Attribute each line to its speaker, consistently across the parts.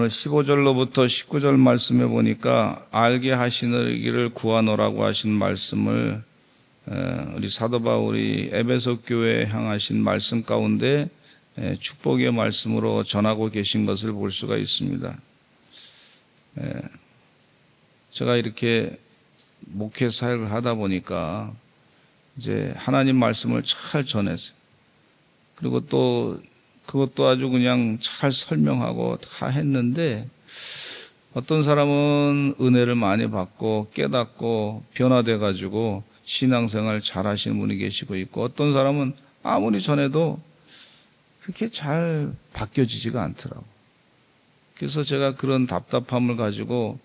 Speaker 1: 오늘 15절로부터 19절 말씀에 보니까 알게 하시기를 구하노라고 하신 말씀을 에, 우리 사도 바울이 에베소 교회에 향하신 말씀 가운데 에, 축복의 말씀으로 전하고 계신 것을 볼 수가 있습니다. 에, 제가 이렇게 목회 사역을 하다 보니까 이제 하나님 말씀을 잘 전했어요. 그리고 또 그것도 아주 그냥 잘 설명하고 다 했는데 어떤 사람은 은혜를 많이 받고 깨닫고 변화돼 가지고 신앙생활 잘 하시는 분이 계시고 있고 어떤 사람은 아무리 전해도 그렇게 잘 바뀌어지지가 않더라고. 그래서 제가 그런 답답함을 가지고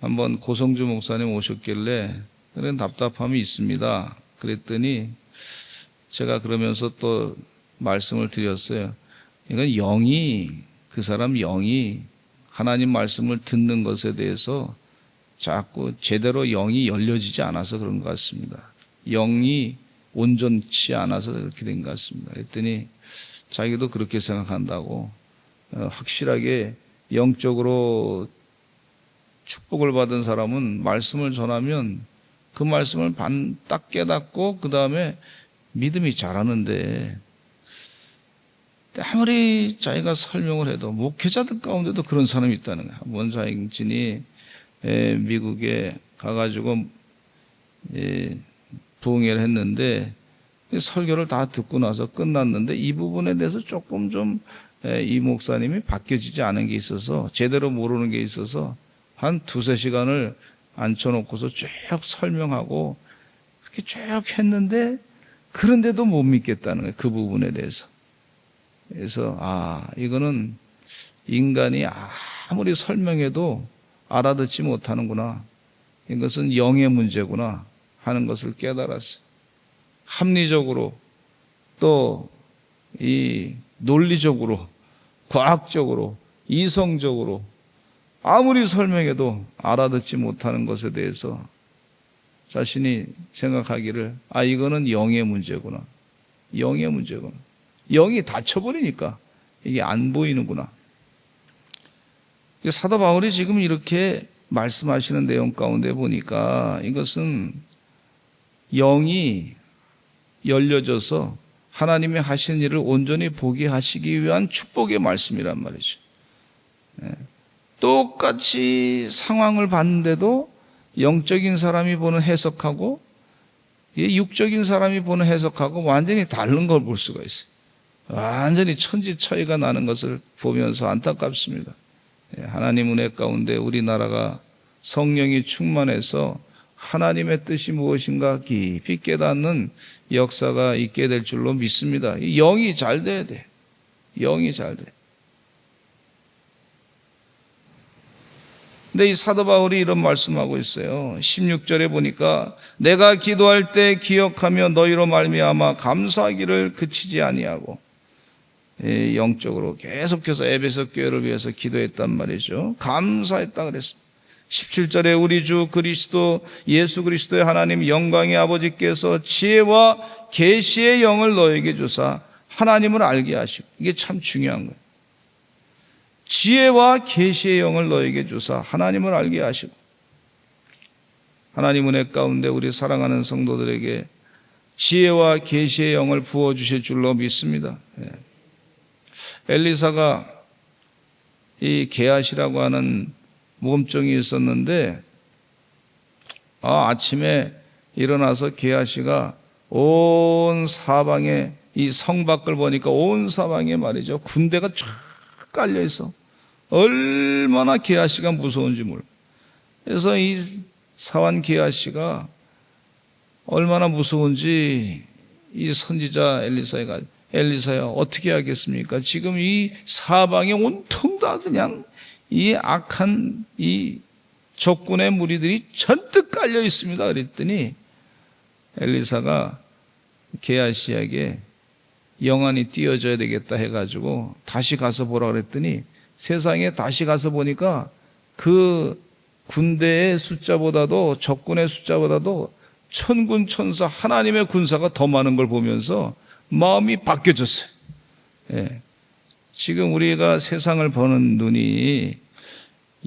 Speaker 1: 한번 고성주 목사님 오셨길래 그런 답답함이 있습니다. 그랬더니 제가 그러면서 또 말씀을 드렸어요. 이건 영이 그 사람 영이 하나님 말씀을 듣는 것에 대해서 자꾸 제대로 영이 열려지지 않아서 그런 것 같습니다. 영이 온전치 않아서 그렇게 된 것 같습니다. 그랬더니 자기도 그렇게 생각한다고 어, 확실하게 영적으로 축복을 받은 사람은 말씀을 전하면 그 말씀을 반 딱 깨닫고 그 다음에 믿음이 자라는데 아무리 자기가 설명을 해도 목회자들 가운데도 그런 사람이 있다는 거야. 원사행진이 미국에 가가지고 부흥회를 했는데 설교를 다 듣고 나서 끝났는데 이 부분에 대해서 조금 좀 이 목사님이 바뀌어지지 않은 게 있어서 제대로 모르는 게 있어서 한 두세 시간을 앉혀놓고서 쭉 설명하고 그렇게 쭉 했는데 그런데도 못 믿겠다는 거예요. 그 부분에 대해서. 그래서 아 이거는 인간이 아무리 설명해도 알아듣지 못하는구나. 이것은 영의 문제구나 하는 것을 깨달았어요. 합리적으로 또 이 논리적으로 과학적으로 이성적으로 아무리 설명해도 알아듣지 못하는 것에 대해서 자신이 생각하기를 아 이거는 영의 문제구나. 영의 문제구나. 영이 닫혀버리니까 이게 안 보이는구나. 사도 바울이 지금 이렇게 말씀하시는 내용 가운데 보니까 이것은 영이 열려져서 하나님의 하신 일을 온전히 보게 하시기 위한 축복의 말씀이란 말이죠. 예. 똑같이 상황을 봤는데도 영적인 사람이 보는 해석하고 육적인 사람이 보는 해석하고 완전히 다른 걸 볼 수가 있어요. 완전히 천지 차이가 나는 것을 보면서 안타깝습니다. 예, 하나님 은혜 가운데 우리나라가 성령이 충만해서 하나님의 뜻이 무엇인가 깊이 깨닫는 역사가 있게 될 줄로 믿습니다. 영이 잘 돼야 돼. 영이 잘 돼. 근데 이 사도 바울이 이런 말씀하고 있어요. 16절에 보니까 내가 기도할 때 기억하며 너희로 말미암아 감사하기를 그치지 아니하고 예, 영적으로 계속해서 에베소 교회를 위해서 기도했단 말이죠. 감사했다 그랬습니다. 17절에 우리 주 그리스도 예수 그리스도의 하나님 영광의 아버지께서 지혜와 계시의 영을 너에게 주사 하나님을 알게 하시고 이게 참 중요한 거예요. 지혜와 계시의 영을 너에게 주사 하나님을 알게 하시고 하나님 은혜 가운데 우리 사랑하는 성도들에게 지혜와 계시의 영을 부어 주실 줄로 믿습니다. 예. 엘리사가 이 게하시라고 하는 모험증이 있었는데 아, 아침에 일어나서 게하시가 온 사방에 이 성 밖을 보니까 온 사방에 말이죠 군대가 쫙 깔려 있어. 얼마나 게하시가 무서운지 몰라. 그래서 이 사완 게하시가 얼마나 무서운지 이 선지자 엘리사가 엘리사야 어떻게 하겠습니까? 지금 이 사방에 온통 다 그냥 이 악한 이 적군의 무리들이 전뜩 깔려 있습니다. 그랬더니 엘리사가 게하시에게 영안이 띄어져야 되겠다 해가지고 다시 가서 보라 그랬더니 세상에 다시 가서 보니까 그 군대의 숫자보다도 적군의 숫자보다도 천군 천사 하나님의 군사가 더 많은 걸 보면서 마음이 바뀌어졌어요. 예. 지금 우리가 세상을 보는 눈이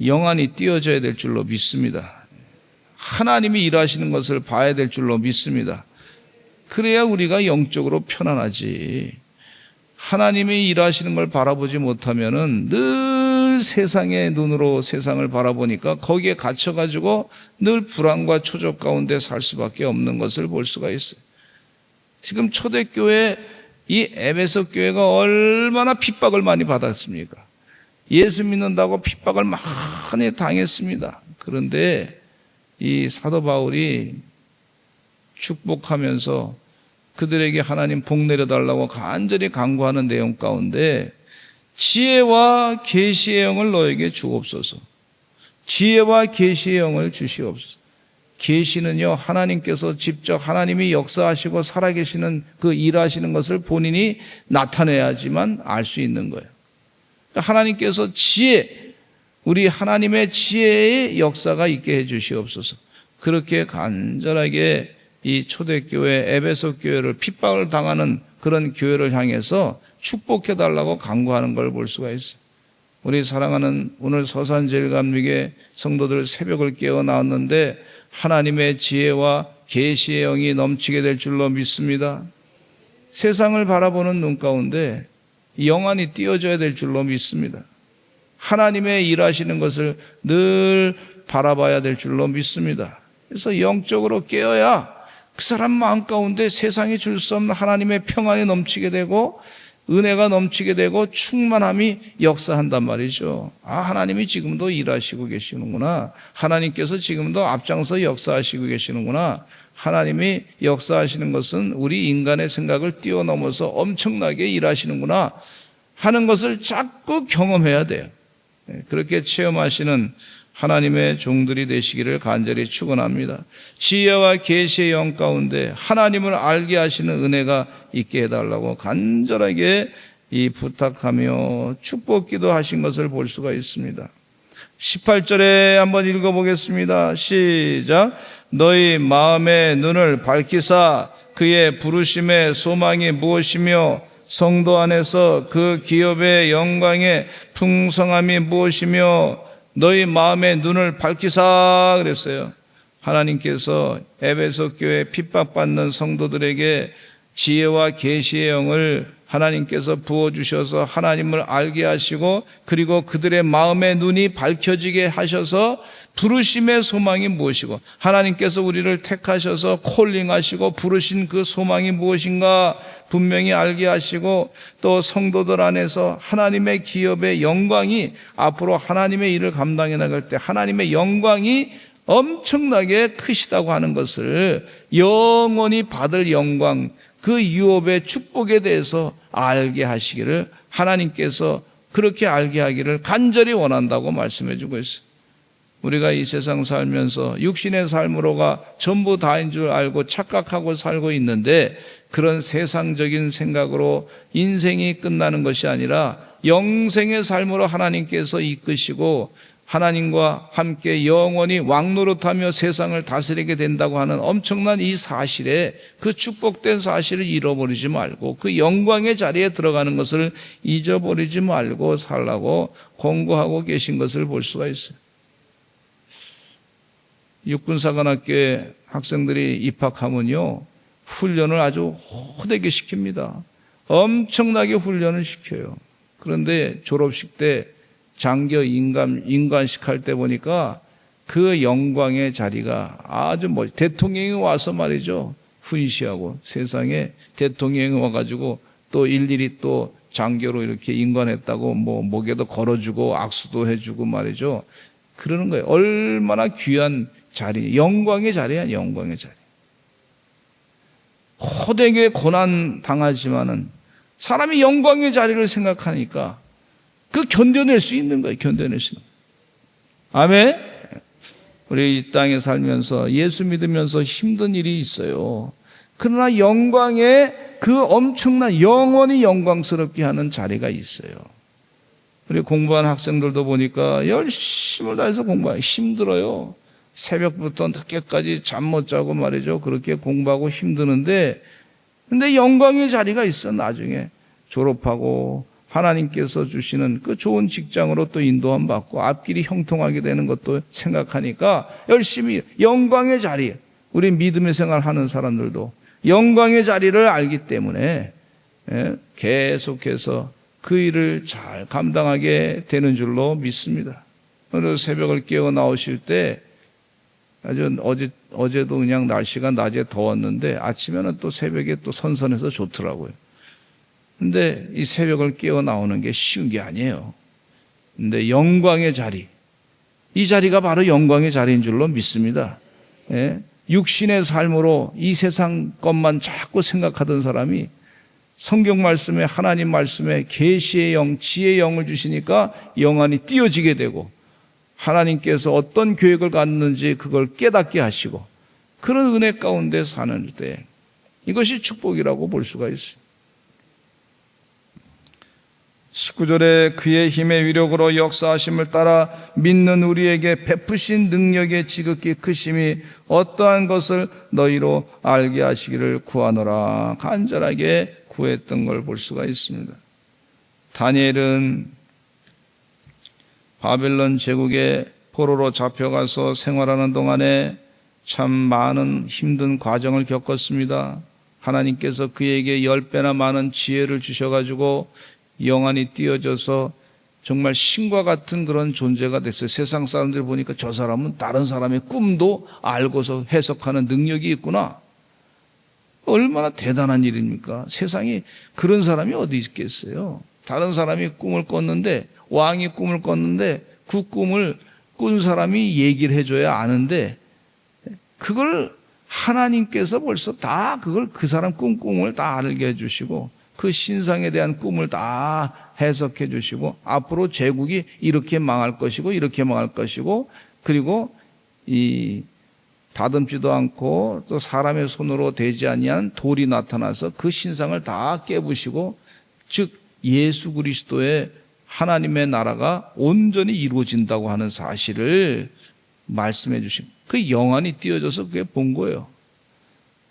Speaker 1: 영안이 띄어져야 될 줄로 믿습니다. 하나님이 일하시는 것을 봐야 될 줄로 믿습니다. 그래야 우리가 영적으로 편안하지. 하나님이 일하시는 걸 바라보지 못하면은 늘 세상의 눈으로 세상을 바라보니까 거기에 갇혀가지고 늘 불안과 초적 가운데 살 수밖에 없는 것을 볼 수가 있어요. 지금 초대교회 이 에베소 교회가 얼마나 핍박을 많이 받았습니까? 예수 믿는다고 핍박을 많이 당했습니다. 그런데 이 사도 바울이 축복하면서 그들에게 하나님 복 내려달라고 간절히 간구하는 내용 가운데 지혜와 계시의 영을 너에게 주옵소서. 지혜와 계시의 영을 주시옵소서. 계시는요 하나님께서 직접 하나님이 역사하시고 살아계시는 그 일하시는 것을 본인이 나타내야지만 알 수 있는 거예요. 그러니까 하나님께서 지혜 우리 하나님의 지혜의 역사가 있게 해 주시옵소서. 그렇게 간절하게 이 초대교회 에베소 교회를 핍박을 당하는 그런 교회를 향해서 축복해 달라고 간구하는 걸 볼 수가 있어요. 우리 사랑하는 오늘 서산제일감리교 성도들 새벽을 깨어 나왔는데 하나님의 지혜와 계시의 영이 넘치게 될 줄로 믿습니다. 세상을 바라보는 눈 가운데 영안이 띄어져야 될 줄로 믿습니다. 하나님의 일하시는 것을 늘 바라봐야 될 줄로 믿습니다. 그래서 영적으로 깨어야 그 사람 마음 가운데 세상이 줄 수 없는 하나님의 평안이 넘치게 되고 은혜가 넘치게 되고 충만함이 역사한단 말이죠. 아, 하나님이 지금도 일하시고 계시는구나. 하나님께서 지금도 앞장서 역사하시고 계시는구나. 하나님이 역사하시는 것은 우리 인간의 생각을 뛰어넘어서 엄청나게 일하시는구나 하는 것을 자꾸 경험해야 돼요. 네, 그렇게 체험하시는 하나님의 종들이 되시기를 간절히 축원합니다. 지혜와 계시의 영 가운데 하나님을 알게 하시는 은혜가 있게 해달라고 간절하게 이 부탁하며 축복기도 하신 것을 볼 수가 있습니다. 18절에 한번 읽어보겠습니다. 시작. 너희 마음의 눈을 밝히사 그의 부르심의 소망이 무엇이며 성도 안에서 그 기업의 영광의 풍성함이 무엇이며 너희 마음의 눈을 밝히사 그랬어요. 하나님께서 에베소 교회 핍박받는 성도들에게 지혜와 계시의 영을 하나님께서 부어 주셔서 하나님을 알게 하시고 그리고 그들의 마음의 눈이 밝혀지게 하셔서 부르심의 소망이 무엇이고 하나님께서 우리를 택하셔서 콜링하시고 부르신 그 소망이 무엇인가 분명히 알게 하시고 또 성도들 안에서 하나님의 기업의 영광이 앞으로 하나님의 일을 감당해 나갈 때 하나님의 영광이 엄청나게 크시다고 하는 것을 영원히 받을 영광 그 유업의 축복에 대해서 알게 하시기를 하나님께서 그렇게 알게 하기를 간절히 원한다고 말씀해 주고 있어요. 우리가 이 세상 살면서 육신의 삶으로가 전부 다인 줄 알고 착각하고 살고 있는데 그런 세상적인 생각으로 인생이 끝나는 것이 아니라 영생의 삶으로 하나님께서 이끄시고 하나님과 함께 영원히 왕노릇하며 세상을 다스리게 된다고 하는 엄청난 이 사실에 그 축복된 사실을 잃어버리지 말고 그 영광의 자리에 들어가는 것을 잊어버리지 말고 살라고 공고하고 계신 것을 볼 수가 있어요. 육군사관학교에 학생들이 입학하면요, 훈련을 아주 호되게 시킵니다. 엄청나게 훈련을 시켜요. 그런데 졸업식 때 장교 인간, 인관식 할 때 보니까 그 영광의 자리가 아주 뭐, 대통령이 와서 말이죠. 훈시하고 세상에 대통령이 와가지고 또 일일이 또 장교로 이렇게 인관했다고 뭐 목에도 걸어주고 악수도 해주고 말이죠. 그러는 거예요. 얼마나 귀한 자리, 영광의 자리야, 영광의 자리. 호되게 고난 당하지만은 사람이 영광의 자리를 생각하니까 그 견뎌낼 수 있는 거예요. 견뎌낼 수 있는. 아멘. 우리 이 땅에 살면서 예수 믿으면서 힘든 일이 있어요. 그러나 영광의 그 엄청난 영원히 영광스럽게 하는 자리가 있어요. 우리 공부하는 학생들도 보니까 열심을 다해서 공부하기 힘들어요. 새벽부터 늦게까지 잠 못 자고 말이죠. 그렇게 공부하고 힘드는데, 근데 영광의 자리가 있어, 나중에. 졸업하고 하나님께서 주시는 그 좋은 직장으로 또 인도함 받고 앞길이 형통하게 되는 것도 생각하니까 열심히 영광의 자리, 우리 믿음의 생활 하는 사람들도 영광의 자리를 알기 때문에 예, 계속해서 그 일을 잘 감당하게 되는 줄로 믿습니다. 오늘 새벽을 깨어 나오실 때 아주 어제 어제도 그냥 날씨가 낮에 더웠는데 아침에는 또 새벽에 또 선선해서 좋더라고요. 근데 이 새벽을 깨어 나오는 게 쉬운 게 아니에요. 근데 영광의 자리, 이 자리가 바로 영광의 자리인 줄로 믿습니다. 예? 육신의 삶으로 이 세상 것만 자꾸 생각하던 사람이 성경 말씀에 하나님 말씀에 계시의 영, 지혜의 영을 주시니까 영안이 띄어지게 되고 하나님께서 어떤 계획을 갖는지 그걸 깨닫게 하시고 그런 은혜 가운데 사는 때 이것이 축복이라고 볼 수가 있습니다. 19절에 그의 힘의 위력으로 역사하심을 따라 믿는 우리에게 베푸신 능력의 지극히 크심이 어떠한 것을 너희로 알게 하시기를 구하노라 간절하게 구했던 걸 볼 수가 있습니다. 다니엘은 바벨론 제국의 포로로 잡혀가서 생활하는 동안에 참 많은 힘든 과정을 겪었습니다. 하나님께서 그에게 열 배나 많은 지혜를 주셔가지고 영안이 띄어져서 정말 신과 같은 그런 존재가 됐어요. 세상 사람들 보니까 저 사람은 다른 사람의 꿈도 알고서 해석하는 능력이 있구나. 얼마나 대단한 일입니까? 세상에 그런 사람이 어디 있겠어요? 다른 사람이 꿈을 꿨는데, 왕이 꿈을 꿨는데, 그 꿈을 꾼 사람이 얘기를 해줘야 아는데, 그걸 하나님께서 벌써 다 그걸 그 사람 꿈 꿈을 다 알게 해주시고, 그 신상에 대한 꿈을 다 해석해 주시고 앞으로 제국이 이렇게 망할 것이고 이렇게 망할 것이고 그리고 이 다듬지도 않고 또 사람의 손으로 되지 아니한 돌이 나타나서 그 신상을 다 깨부시고 즉 예수 그리스도의 하나님의 나라가 온전히 이루어진다고 하는 사실을 말씀해 주신 그 영안이 띄어져서 그게 본 거예요.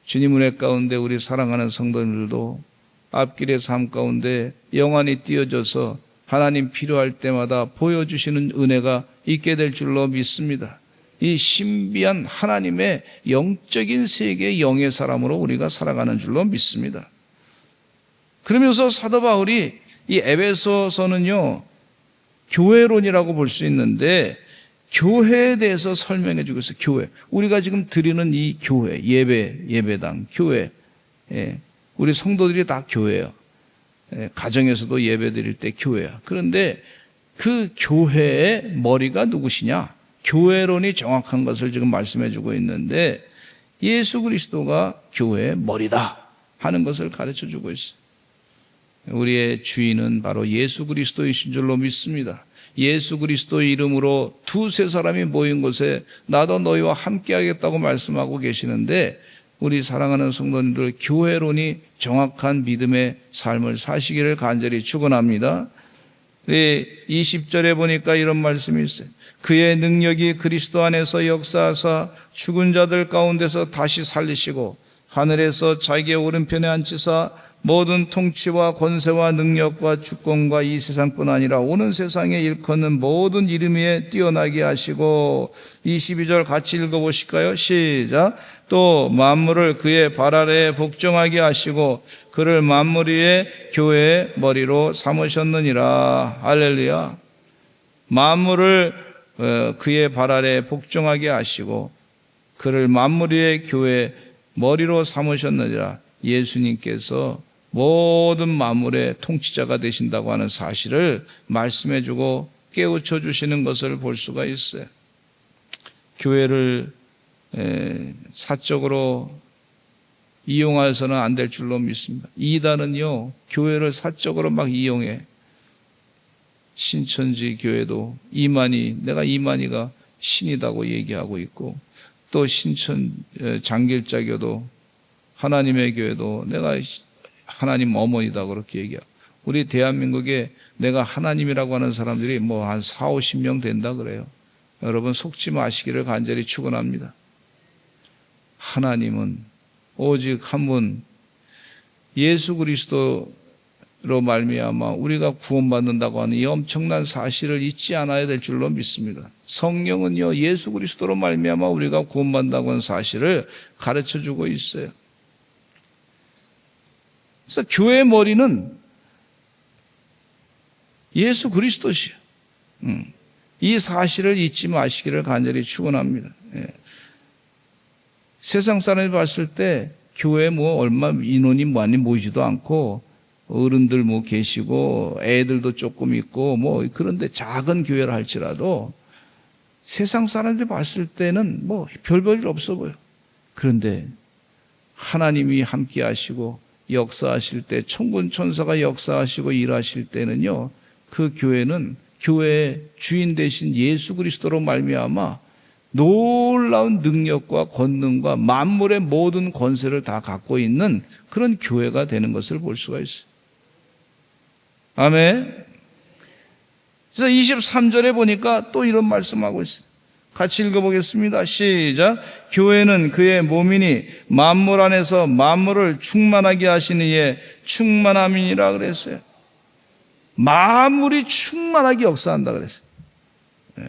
Speaker 1: 주님 은혜 가운데 우리 사랑하는 성도님들도 앞길의 삶 가운데 영안이 띄어져서 하나님 필요할 때마다 보여주시는 은혜가 있게 될 줄로 믿습니다. 이 신비한 하나님의 영적인 세계의 영의 사람으로 우리가 살아가는 줄로 믿습니다. 그러면서 사도 바울이 이 에베소서는요, 교회론이라고 볼 수 있는데, 교회에 대해서 설명해 주고 있어요. 교회. 우리가 지금 드리는 이 교회, 예배, 예배당, 교회. 예. 우리 성도들이 다 교회예요. 예, 가정에서도 예배 드릴 때 교회야. 그런데 그 교회의 머리가 누구시냐? 교회론이 정확한 것을 지금 말씀해 주고 있는데 예수 그리스도가 교회의 머리다 하는 것을 가르쳐 주고 있어요. 우리의 주인은 바로 예수 그리스도이신 줄로 믿습니다. 예수 그리스도의 이름으로 두세 사람이 모인 곳에 나도 너희와 함께 하겠다고 말씀하고 계시는데 우리 사랑하는 성도님들 교회론이 정확한 믿음의 삶을 사시기를 간절히 축원합니다. 네, 20절에 보니까 이런 말씀이 있어요. 그의 능력이 그리스도 안에서 역사하사 죽은 자들 가운데서 다시 살리시고 하늘에서 자기의 오른편에 앉히사 모든 통치와 권세와 능력과 주권과 이 세상뿐 아니라 오는 세상에 일컫는 모든 이름 위에 뛰어나게 하시고 22절 같이 읽어보실까요? 시작. 또 만물을 그의 발 아래에 복종하게 하시고 그를 만물 위에 교회의 머리로 삼으셨느니라. 할렐루야. 만물을 어, 그의 발 아래에 복종하게 하시고 그를 만물 위에 교회 머리로 삼으셨느니라. 예수님께서 모든 만물의 통치자가 되신다고 하는 사실을 말씀해 주고 깨우쳐 주시는 것을 볼 수가 있어요. 교회를 사적으로 이용해서는 안 될 줄로 믿습니다. 이단은요, 교회를 사적으로 막 이용해. 신천지 교회도 이만희, 내가 이만희가 신이다고 얘기하고 있고, 또 신천 장길자교도 하나님의 교회도 내가 하나님 어머니다 그렇게 얘기하고 우리 대한민국에 내가 하나님이라고 하는 사람들이 뭐 한 4, 50명 된다 그래요. 여러분 속지 마시기를 간절히 축원합니다. 하나님은 오직 한 분 예수 그리스도 말미암아 우리가 구원받는다고 하는 이 엄청난 사실을 잊지 않아야 될 줄로 믿습니다. 성령은요 예수 그리스도로 말미암아 우리가 구원받는다고 하는 사실을 가르쳐 주고 있어요. 그래서 교회의 머리는 예수 그리스도시요. 음. 이 사실을 잊지 마시기를 간절히 축원합니다. 예. 세상 사람이 봤을 때 교회 뭐 얼마 인원이 많이 모이지도 않고 어른들 뭐 계시고 애들도 조금 있고 뭐 그런데 작은 교회를 할지라도 세상 사람들이 봤을 때는 뭐별볼일 없어 보여. 그런데 하나님이 함께 하시고 역사하실 때 천군 천사가 역사하시고 일하실 때는요. 그 교회는 교회의 주인 되신 예수 그리스도로 말미암아 놀라운 능력과 권능과 만물의 모든 권세를 다 갖고 있는 그런 교회가 되는 것을 볼 수가 있어요. 아멘. 그래서 23절에 보니까 또 이런 말씀하고 있어요. 같이 읽어보겠습니다. 시작. 교회는 그의 몸이니 만물 안에서 만물을 충만하게 하시는 이의 충만함이니라 그랬어요. 만물이 충만하게 역사한다 그랬어요. 예.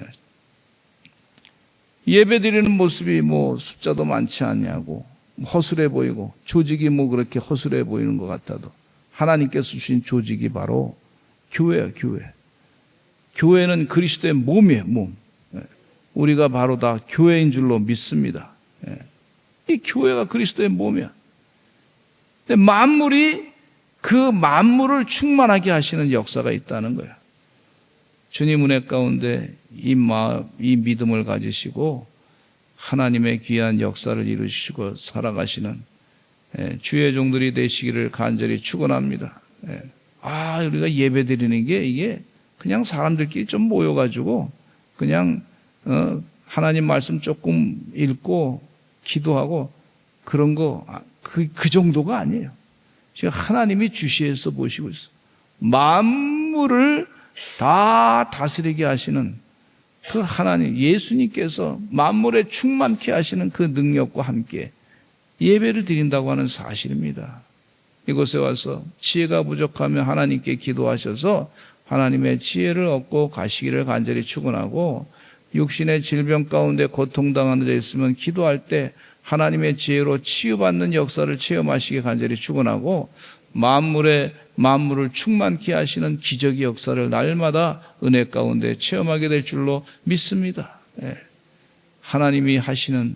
Speaker 1: 예배 드리는 모습이 뭐 숫자도 많지 않냐고 허술해 보이고 조직이 뭐 그렇게 허술해 보이는 것 같아도 하나님께서 주신 조직이 바로 교회야 교회. 교회는 그리스도의 몸이에요 몸. 예. 우리가 바로 다 교회인 줄로 믿습니다. 예. 이 교회가 그리스도의 몸이야. 만물이 그 만물을 충만하게 하시는 역사가 있다는 거야. 주님 은혜 가운데 이 마음, 이 믿음을 가지시고 하나님의 귀한 역사를 이루시고 살아가시는 예, 주의 종들이 되시기를 간절히 축원합니다. 예. 아, 우리가 예배 드리는 게 이게 그냥 사람들끼리 좀 모여가지고 그냥 어, 하나님 말씀 조금 읽고 기도하고 그런 거, 그, 그 정도가 아니에요. 지금 하나님이 주시해서 보시고 있어. 만물을 다 다스리게 하시는 그 하나님, 예수님께서 만물에 충만케 하시는 그 능력과 함께 예배를 드린다고 하는 사실입니다. 이곳에 와서 지혜가 부족하면 하나님께 기도하셔서 하나님의 지혜를 얻고 가시기를 간절히 축원하고 육신의 질병 가운데 고통당하는 자 있으면 기도할 때 하나님의 지혜로 치유받는 역사를 체험하시기 간절히 축원하고 만물의 만물을 충만케 하시는 기적의 역사를 날마다 은혜 가운데 체험하게 될 줄로 믿습니다. 예. 하나님이 하시는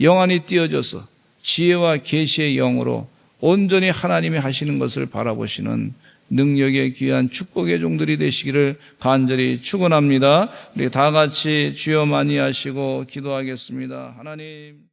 Speaker 1: 영안이 띄어져서 지혜와 계시의 영으로 온전히 하나님이 하시는 것을 바라보시는 능력의 귀한 축복의 종들이 되시기를 간절히 축원합니다. 우리 다 같이 주여 많이 하시고 기도하겠습니다. 하나님